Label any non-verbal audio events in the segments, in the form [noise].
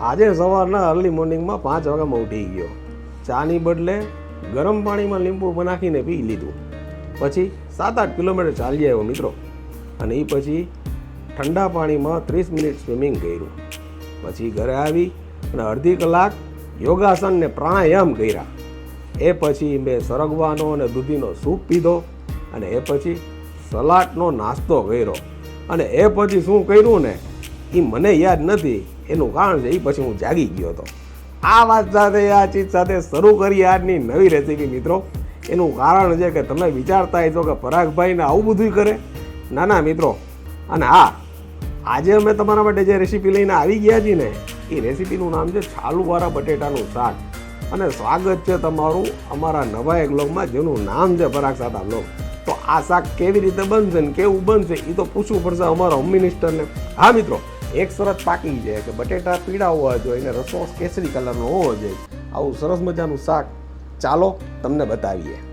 આજે સવારના અર્લી મોર્નિંગમાં પાંચ વાગ્યામાં ઉઠી ગયો. ચાની બદલે ગરમ પાણીમાં લીંબુ નાખીને પી લીધું. પછી સાત આઠ કિલોમીટર ચાલી આવ્યો મિત્રો. અને એ પછી ઠંડા પાણીમાં ત્રીસ મિનિટ સ્વિમિંગ કર્યું. પછી ઘરે આવી અને અડધી કલાક યોગાસન ને પ્રાણાયામ કર્યા. એ પછી મેં સરગવાનો અને દૂધીનો સૂપ પીધો અને એ પછી સલાડનો નાસ્તો કર્યો. અને એ પછી શું કર્યું ને? એ મને યાદ નથી. એનું કારણ છે એ પછી હું જાગી ગયો હતો. આ વાત સાથે, આ ચીજ સાથે શરૂ કરી આજની નવી રેસીપી મિત્રો. એનું કારણ છે કે તમે વિચારતા હશો કે પરાગભાઈને આવું બધું કરે? ના ના મિત્રો. અને હા, આજે અમે તમારા માટે જે રેસીપી લઈને આવી ગયા છીએ ને, એ રેસીપીનું નામ છે છાલુવાળા બટેટાનું શાક. અને સ્વાગત છે તમારું અમારા નવા એક બ્લોગમાં જેનું નામ છે પરાગ સાતા બ્લોગ તો આ શાક કેવી રીતે બનશે ને કેવું બનશે એ તો પૂછવું પડશે અમારા હોમ મિનિસ્ટરને હા, મિત્રો. એક સરસ પાકી છે કે બટેટા પીળા હોવા જોઈએ અને રસો કેસરી કલરનો હોવો જોઈએ. આવું સરસ મજાનું શાક ચાલો તમને બતાવીએ.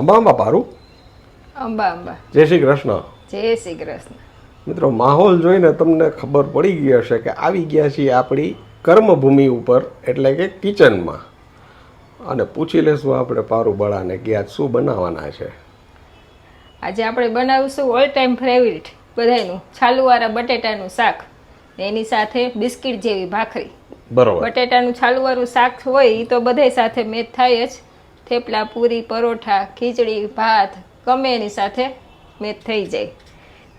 અંબા અંબા પારું? અંબા અંબા. જય શ્રી કૃષ્ણ. જય શ્રી કૃષ્ણ. મિત્રો માહોલ જોઈને તમને ખબર પડી ગઈ હશે કે આવી ગયા છીએ આપણી કર્મભૂમિ ઉપર એટલે કે કિચનમાં. અને પૂછી લેશું આપણે પારું બળાને કે આજ શું બનાવવાના છે. આજે આપણે બનાવીશું ઓલ ટાઈમ ફેવરિટ બધાયનું છાલુવાળા બટેટાનું શાક. એની સાથે બિસ્કિટ જેવી ભાખરી. બરોબર. બટેટાનું છાલુવાળું શાક હોય એ તો બધાય સાથે મેચ થાય જ. થેપલા, પૂરી, પરોઠા, ખીચડી, ભાત ગમે એની સાથે મેચ થઈ જાય.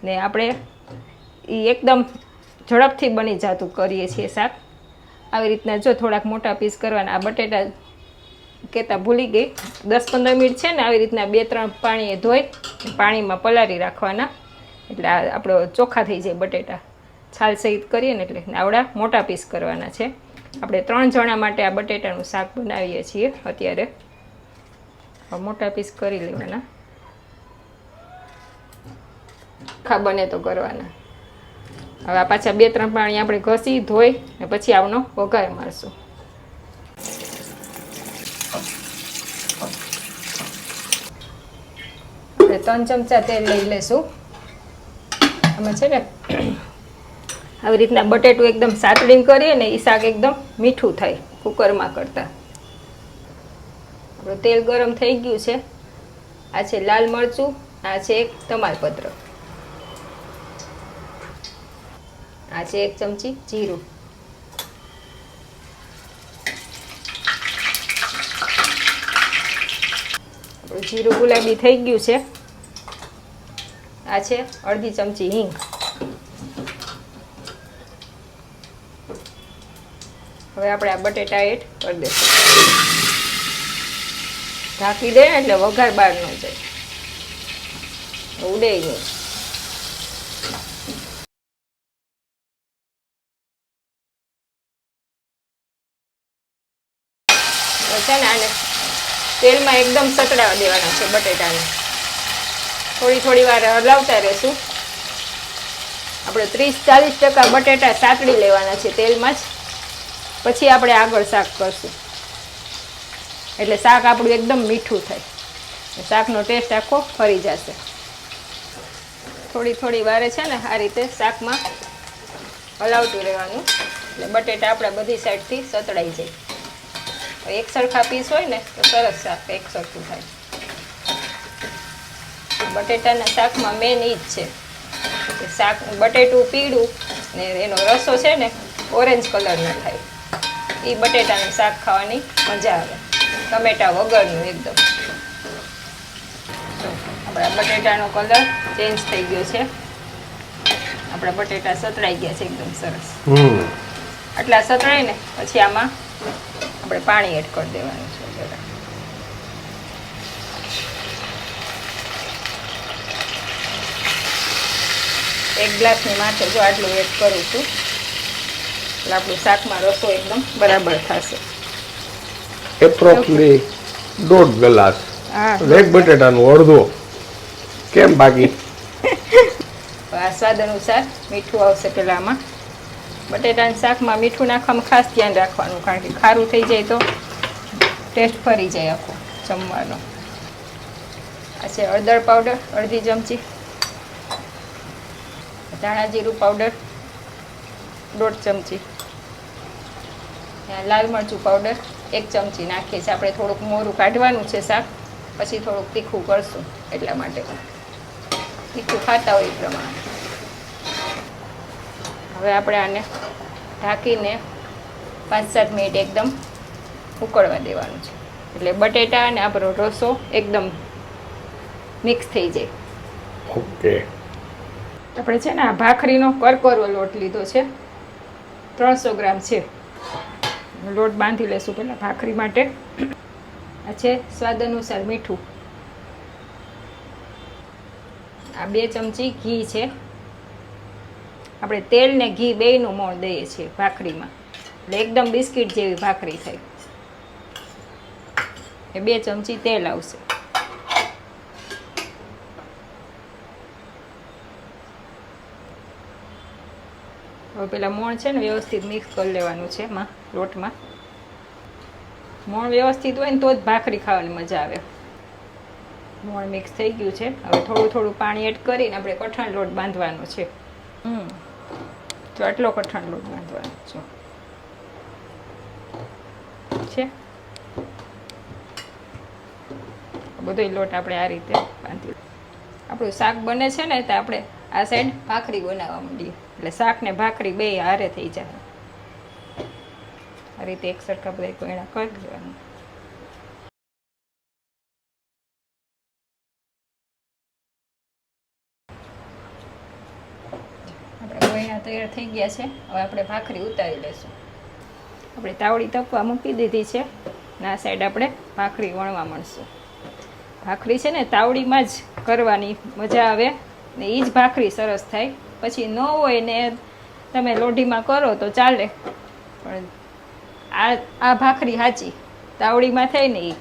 ને આપણે એ એકદમ ઝડપથી બની જતું કરીએ છીએ શાક. આવી રીતના જો થોડાક મોટા પીસ કરવાના. આ બટેટા કહેતા ભૂલી ગઈ. દસ પંદર મિનિટ છે ને, આવી રીતના બે ત્રણ પાણીએ ધોઈ પાણીમાં પલાળી રાખવાના. એટલે આ આપણો ચોખ્ખા થઈ જાય બટેટા. છાલ સહિત કરીએ ને એટલે આવડા મોટા પીસ કરવાના છે. આપણે ત્રણ જણા માટે આ બટેટાનું શાક બનાવીએ છીએ અત્યારે. મોટા પીસ કરી લેવાના. ખા બને તો કરવાના. હવે આ પાછા બે ત્રણ પાણી આપણે ઘસી, ધોઈ ને પછી આવનો વઘાર મારશું. ત્રણ ચમચા તેલ લઈ લેશું. અમે છે ને આવી રીતના બટેટું એકદમ સાતડીને કરીએ ને એ શાક એકદમ મીઠું થાય, કુકરમાં કરતાં. તેલ ગરમ થઈ ગયું છે. આ છે લાલ મરચું, આ છે એક તમાલપત્ર. આ છે એક ચમચી જીરું. જીરું ગુલાબી થઈ ગયું છે. આ છે અડધી ચમચી હિંગ. હવે આપણે આ બટેટા એડ કરી દઈશું ઢાંકી દે એટલે વઘાર બહાર ન જાય. ઉડે નહીં છે ને આને તેલમાં એકદમ સતડાવા દેવાના છે બટેટાને. થોડી થોડી વાર હલાવતા રહેશું. આપણે ત્રીસ ચાલીસ ટકા બટેટા સાતડી લેવાના છે તેલમાં જ. પછી આપણે આગળ શાક કરશું. એટલે શાક આપણું એકદમ મીઠું થાય. શાકનો ટેસ્ટ આખો ફરી જશે. થોડી થોડી વારે છે ને આ રીતે શાકમાં હલાવતું રહેવાનું. એટલે બટેટા આપણા બધી સાઈડથી સતડાઈ જાય. એક સરખા પીસ હોય ને તો સરસ શાક એક સરખું થાય. બટેટાના શાકમાં મેન ઈ જ છે. કે શાક બટેટું પીળું ને એનો રસો છે ને ઓરેન્જ કલરનો થાય. એ બટેટાનું શાક ખાવાની મજા આવે. ટમેટા વગરનું એકદમ. આપણા બટેટાનો કલર ચેન્જ થઈ ગયો છે. આપણા બટેટા સતરાઈ ગયા છે એકદમ સરસ. આટલા સતરાય ને પછી આમાં આપણે પાણી એડ કરી દેવાનું છે જરા. એક ગ્લાસની માથે જો આટલું એડ કરું છું એટલે આપણું શાકમાં રસો એકદમ બરાબર થશે. એપ્રોક્સલી દોઢ ગ્લાસ. વેગ બટેટાનું અડધો. કેમ બાકી? [laughs] સ્વાદ અનુસાર મીઠું આવશે પેલા આમાં બટેટાના શાકમાં મીઠું નાખવામાં ખાસ ધ્યાન રાખવાનું કારણ કે ખારું થઈ જાય તો ટેસ્ટ ફરી જાય આખો જમવાનો. આ છે હળદર પાવડર અડધી ચમચી. ધાણા જીરું પાવડર દોઢ ચમચી. લાલ મરચું પાવડર એક ચમચી નાખીએ છીએ. આપણે થોડુંક મોરું કાઢવાનું છે શાક પછી થોડુંક તીખું કરશું એટલા માટે. તીખું ખાતા હોય એ પ્રમાણે. હવે આપણે આને ઢાંકીને પાંચ સાત મિનિટ એકદમ ઉકળવા દેવાનું છે. એટલે બટેટા અને આપણો રસો એકદમ મિક્સ થઈ જાય. ઓકે. આપણે છે ને આ ભાખરીનો કરકરો લોટ લીધો છે. ત્રણસો ગ્રામ છે. લોટ બાંધી લેશું પહેલાં ભાખરી માટે. આ છે સ્વાદ અનુસાર મીઠું. આ બે ચમચી ઘી છે. આપણે તેલ ને ઘી બેયનું મોણ દઈએ છીએ ભાખરીમાં. એટલે એકદમ બિસ્કિટ જેવી ભાખરી થાય. એ બે ચમચી તેલ આવશે. હવે પેલા મોણ છે ને વ્યવસ્થિત મિક્સ કરી લેવાનું છે એમાં, લોટમાં. મોણ વ્યવસ્થિત હોય ને તો જ ભાખરી ખાવાની મજા આવે. મોણ મિક્સ થઈ ગયું છે. હવે થોડું થોડું પાણી એડ કરીને આપણે કઠણ લોટ બાંધવાનો છે. હમ. તો આટલો કઠણ લોટ બાંધવાનો છે. છે? બધો લોટ આપણે આ રીતે બાંધી આપણું શાક બને છે ને તો આપણે આ સાઈડ ભાખરી બનાવવા માંડીએ. એટલે શાક ને ભાખરી બે હારે થઈ જાય. આ રીતે એક સરખા બધા કોયણા કરી દેવાનું. તૈયાર થઈ ગયા છે. હવે આપણે ભાખરી ઉતારી લઈશું. આપણે તાવડી તપવા મૂકી દીધી છે. આ સાઈડ આપણે ભાખરી વણવા મળશું. ભાખરી છે ને તાવડીમાં જ કરવાની મજા આવે. ને એ જ ભાખરી સરસ થાય. પછી ન હોય ને તમે લોઢીમાં કરો તો ચાલે. પણ આ આ ભાખરી સાચી તાવડીમાં થાય ને એ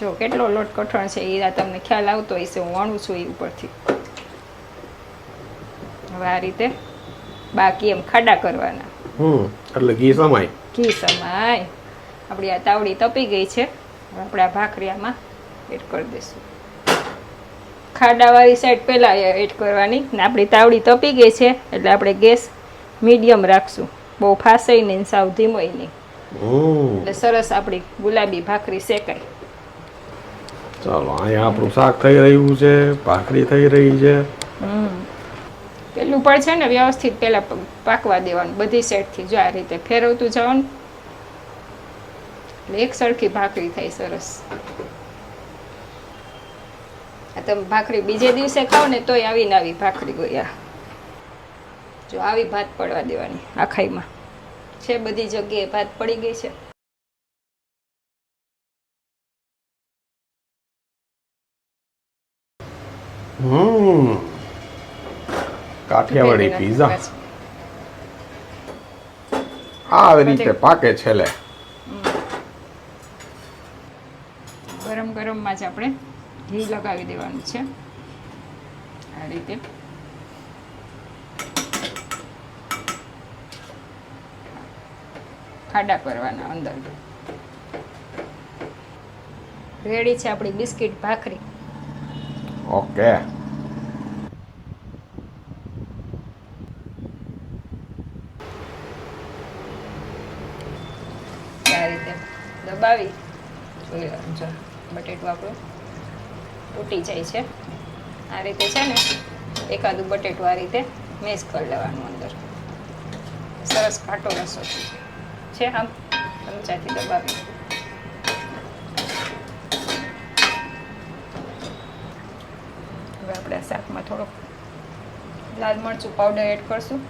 જો કેટલો લોટ કઠણ છે એ આ તમને ખ્યાલ આવતો હશે હું વણું છું એ ઉપરથી. હવે આ રીતે બાકી એમ ખાડા કરવાના. હમ એટલે ઘી સમાય. ઘી સમાય. આપણી આ તાવડી તપી ગઈ છે. આપણે આ ભાખરી આમાં એડ કરી દઈશું. ખાડાવાળી સાઈડ પહેલાં એડ કરવાની. ને આપણી તાવડી તપી ગઈ છે એટલે આપણે ગેસ મીડિયમ રાખશું. બહુ ફાસાઈ નહીં સાવ ધીમોય નહીં. એટલે સરસ આપણી ગુલાબી ભાખરી શેકાય. ચાલો અહીંયા આપણું શાક થઈ રહ્યું છે ભાખરી થઈ રહી છે. પેલું પણ છે ને વ્યવસ્થિત પહેલાં પાકવા દેવાનું બધી સેટથી જો આ રીતે ફેરવતું જવાનું. એક સરખી ભાખરી થાય સરસ. તમે ભાખરી બીજે દિવસે ખાઓ ને તોય આવીને આવી ભાખરી હોય જો આવી ભાત પડવા દેવાની આખાઈમાં. છે બધી જગ્યાએ ભાત પડી ગઈ છે. હમ. કાઠિયાવાડી પીઝા આવી રીતે પાકે છેલ્લે. ગરમ ગરમમાં જ આપણે ઘી લગાવી દેવાનું છે. આ રીતે. ખાડા કરવાના અંદર. રેડી છે આપણી બિસ્કિટ ભાખરી. ઓકે. આ રીતે દબાવી. જોઈ લેવાનું જો બટેટું આપણું. તૂટી જાય છે. આ રીતે છે ને, એકાદું બટેટું આ રીતે મેશ કરી લેવાનું અંદર. સરસ ઘાટો રસો છે. આમ? ચમચાથી દબાવી. હવે આપણે શાકમાં થોડોક લાલ મરચું પાવડર એડ કરશું.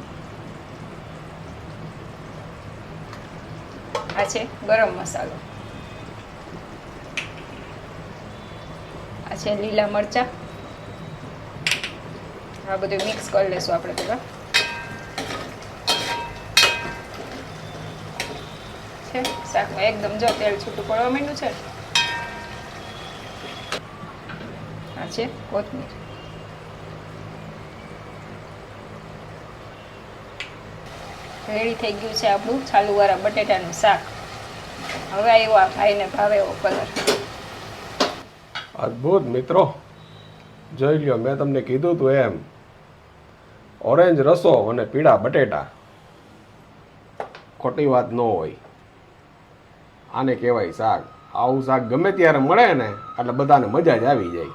આ છે ગરમ મસાલો. છે, લીલા મરચા. આ બધું મિક્સ કરી લેશું આપણે પેલા. છે? શાકમાં એકદમ જો તેલ છૂટું પડવા માંડ્યું છે. આ છે કોથમીર. રેડી થઈ ગયું છે આપણું છાલુવાળા બટેટાનું શાક. હવે આવ્યો આ ભાઈને ભાવે એવો કલર અદ્ભુત મિત્રો. જોઈ લ્યો મેં તમને કીધું તું એમ. ઓરેન્જ રસો અને પીળા બટેટા. ખોટી વાત ન હોય. આને કહેવાય શાક. આવું શાક ગમે ત્યારે મળે ને એટલે બધાને મજા જ આવી જાય.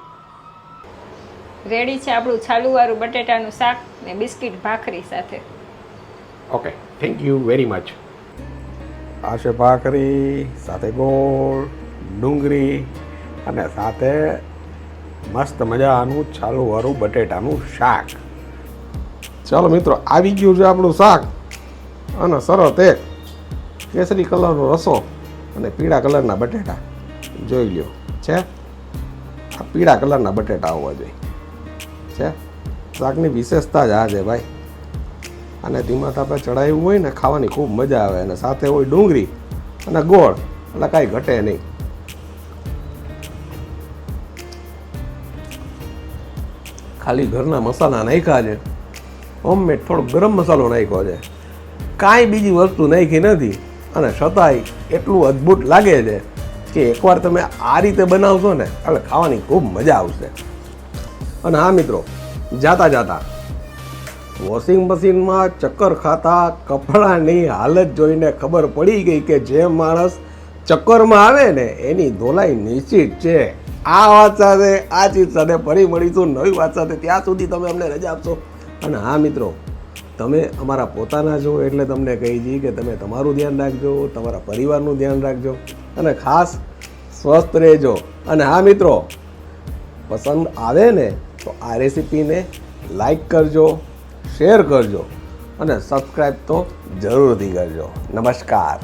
રેડી છે આપણું છાલુવાળું બટેટાનું શાક ને બિસ્કિટ ભાખરી સાથે. Okay thank you very much આ છે ભાખરી સાથે ગોળ ડુંગળી અને સાથે મસ્ત મજાનું છાલુવાળું બટેટાનું શાક. ચાલો મિત્રો, આવી ગયું છે આપણું શાક. અને સરસ એક કેસરી કલરનો રસો અને પીળા કલરના બટેટા. જોઈ લ્યો, છે? આ પીળા કલરના બટેટા હોવા જોઈએ. છે? શાકની વિશેષતા જ આ છે ભાઈ. અને ધીમા તાપે ચડાવ્યું હોય ને, ખાવાની ખૂબ મજા આવે. અને સાથે હોય ડુંગળી અને ગોળ. એટલે કાંઈ ઘટે નહીં. ખાલી ઘરના મસાલા નાખ્યા છે. હોમમેડ થોડો ગરમ મસાલો નાખ્યો છે. કાંઈ બીજી વસ્તુ નાખી નથી. અને છતાંય એટલું અદ્ભુત લાગે છે કે એકવાર તમે આ રીતે બનાવશો ને, એટલે ખાવાની ખૂબ મજા આવશે. અને હા મિત્રો, જાતા જાતા. વોશિંગ મશીનમાં ચક્કર ખાતા કપડાની હાલત જોઈને ખબર પડી ગઈ કે જે માણસ ચક્કરમાં આવે ને, એની ધોલાઈ નિશ્ચિત છે. આ વાત સાથે, આ ચીજ સાથે ફરી મળીશું નવી વાત સાથે. ત્યાં સુધી તમે અમને રજા આપશો. અને હા મિત્રો, તમે અમારા પોતાના છો એટલે તમને કહી દઈએ કે તમે તમારું ધ્યાન રાખજો, તમારા પરિવારનું ધ્યાન રાખજો અને ખાસ સ્વસ્થ રહેજો. અને હા મિત્રો, પસંદ આવે ને તો આ રેસીપીને લાઈક કરજો, શેર કરજો અને સબસ્ક્રાઈબ તો જરૂરથી કરજો. નમસ્કાર.